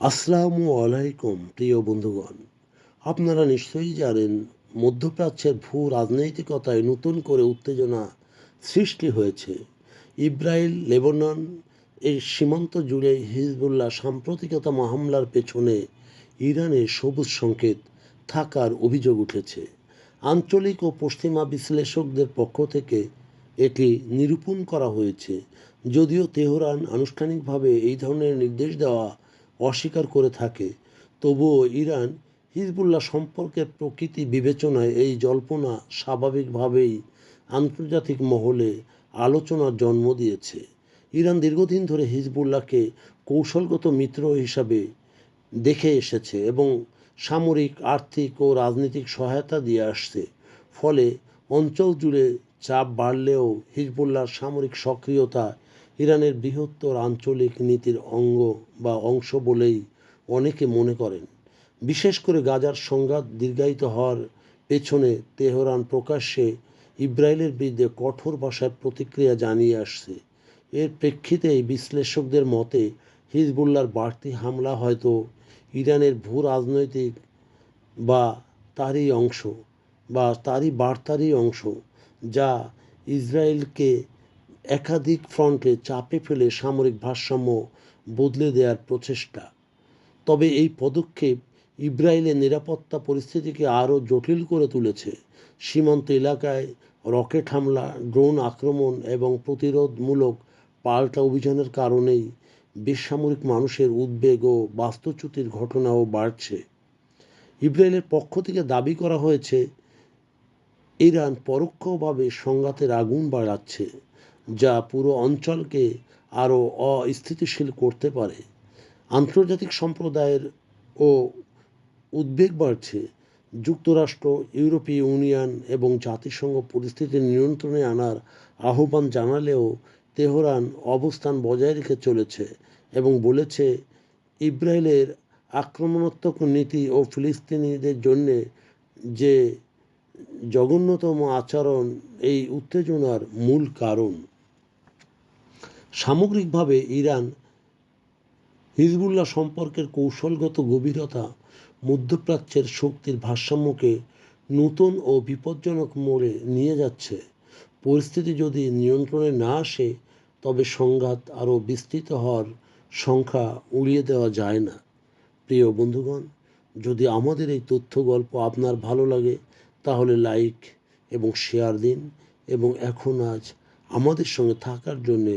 আসসালামু আলাইকুম, প্রিয় বন্ধুগণ। আপনারা নিশ্চয়ই জানেন, মধ্যপ্রাচ্যের ভূ রাজনৈতিকতায় নতুন করে উত্তেজনা সৃষ্টি হয়েছে। ইব্রাহিল লেবানন, এই সীমান্ত জুড়ে হিজবুল্লাহ সাম্প্রতিকতা হামলার পেছনে ইরানের সবুজ সংকেত থাকার অভিযোগ উঠেছে। আঞ্চলিক ও পশ্চিমা বিশ্লেষকদের পক্ষ থেকে এটি নিরূপণ করা হয়েছে। যদিও তেহরান আনুষ্ঠানিকভাবে এই ধরনের নির্দেশ দেওয়া অস্বীকার করে থাকে। তবুও ইরান হিজবুল্লাহ সম্পর্কের প্রকৃতি বিবেচনায় এই জল্পনা স্বাভাবিকভাবেই আন্তর্জাতিক মহলে আলোচনার জন্ম দিয়েছে। ইরান দীর্ঘদিন ধরে হিজবুল্লাহকে কৌশলগত মিত্র হিসাবে দেখে এসেছে এবং সামরিক, আর্থিক ও রাজনৈতিক সহায়তা দিয়ে আসছে। ফলে অঞ্চল জুড়ে চাপ বাড়লেও হিজবুল্লাহর সামরিক সক্রিয়তা ইরানের বৃহত্তর আঞ্চলিক নীতির অঙ্গ বা অংশ বলেই অনেকে মনে করেন। বিশেষ করে গাজার সংঘাত দীর্ঘায়িত হওয়ার পেছনে তেহরান প্রকাশ্যে ইসরায়েলের বিরুদ্ধে কঠোর ভাষায় প্রতিক্রিয়া জানিয়ে আসছে। এর প্রেক্ষিতে বিশ্লেষকদের মতে, হিজবুল্লাহর বাড়তি হামলা হয়তো ইরানের ভূ রাজনৈতিক বা তারই অংশ বা তারই বার্তারই অংশ, যা ইসরায়েলকে একাধিক ফ্রন্টে চাপে ফেলে সামরিক ভারসাম্য বদলে দেওয়ার প্রচেষ্টা। তবে এই পদক্ষেপ ইসরায়েলের নিরাপত্তা পরিস্থিতিকে আরও জটিল করে তুলেছে। সীমান্ত এলাকায় রকেট হামলা, ড্রোন আক্রমণ এবং প্রতিরোধমূলক পাল্টা অভিযানের কারণেই বেসামরিক মানুষের উদ্বেগ ও বাস্তুচ্যুতির ঘটনাও বাড়ছে। ইসরায়েলের পক্ষ থেকে দাবি করা হয়েছে, ইরান পরোক্ষভাবে সংঘাতের আগুন বাড়াচ্ছে। যা পুরো অঞ্চলকে আরও অস্থিতিশীল করতে পারে। আন্তর্জাতিক সম্প্রদায়ের ও উদ্বেগ বাড়ছে। যুক্তরাষ্ট্র, ইউরোপীয় ইউনিয়ন এবং জাতিসংঘ পরিস্থিতি নিয়ন্ত্রণে আনার আহ্বান জানালেও তেহরান অবস্থান বজায় রেখে চলেছে এবং বলেছে, ইসরায়েলের আক্রমণাত্মক নীতি ও ফিলিস্তিনিদের জন্যে যে জঘন্যতম আচরণ, এই উত্তেজনার মূল কারণ। সামগ্রিকভাবে ইরান হিজবুল্লাহ সম্পর্কের কৌশলগত গভীরতা, মধ্যপ্রাচ্যের শক্তির ভারসাম্যকে নতুন ও বিপজ্জনক মোড়ে নিয়ে যাচ্ছে। পরিস্থিতি যদি নিয়ন্ত্রণে না আসে, তবে সংঘাত আরও বিস্তৃত হওয়ার সংখ্যা উড়িয়ে দেওয়া যায় না। প্রিয় বন্ধুগণ, যদি আমাদের এই তথ্য গল্প আপনার ভালো লাগে, তাহলে লাইক এবং শেয়ার দিন এবং এখন আজ আমাদের সঙ্গে থাকার জন্যে